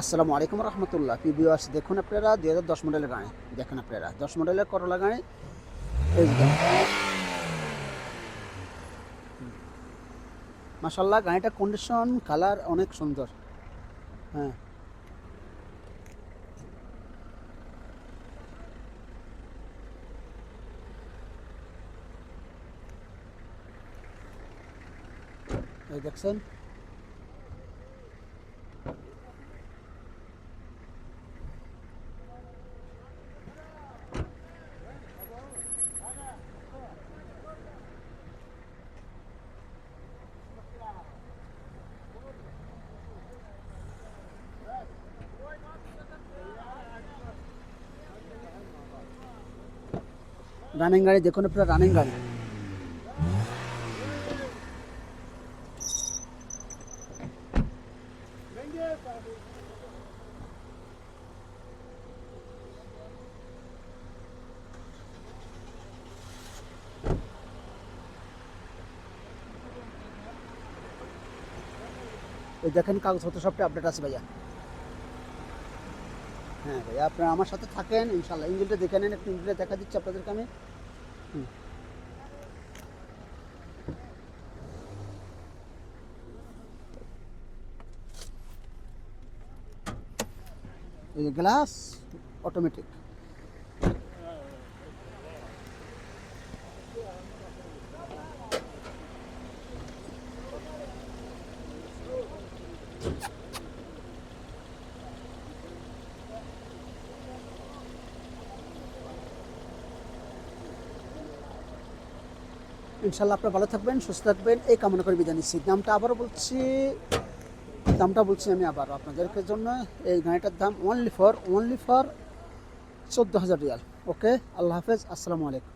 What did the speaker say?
আসসালামু আলাইকুম রহমতুল্লাহ। পি পিবিওয়াস দেখুন আপনারা দুই হাজার দশ মডেলের গাড়ি। দেখেন আপনারা, দশ মডেলের করলা গাড়ি। মাসাল্লাহ গাড়িটার কন্ডিশন কালার অনেক সুন্দর। হ্যাঁ। এই দেখছেন? রানিং গাড়ি দেখুন আপনারা রানিং গাড়ি। এই দেখেন কাগজপত্র সবটা আপডেট আছে ভাইয়া। হ্যাঁ ভাইয়া, আপনারা আমার সাথে থাকেন ইনশাল্লাহ ইঞ্জিনটা দেখে নেন, একটু ইঞ্জিনটা দেখা দিচ্ছি আপনাদেরকে আমি। এই যে গ্লাস অটোমেটিক ইনশাল্লাহ আপনারা ভালো থাকবেন, সুস্থ থাকবেন। এই কামনা করে বিদায় নিচ্ছি। দামটা আবারও বলছি দামটা বলছি আমি আবার আপনাদেরকে জন্য। এই গাড়িটার দাম অনলি ফর অনলি ফর চোদ্দ হাজার রিয়াল। ওকে আল্লাহ হাফেজ। আসসালামু আলাইকুম।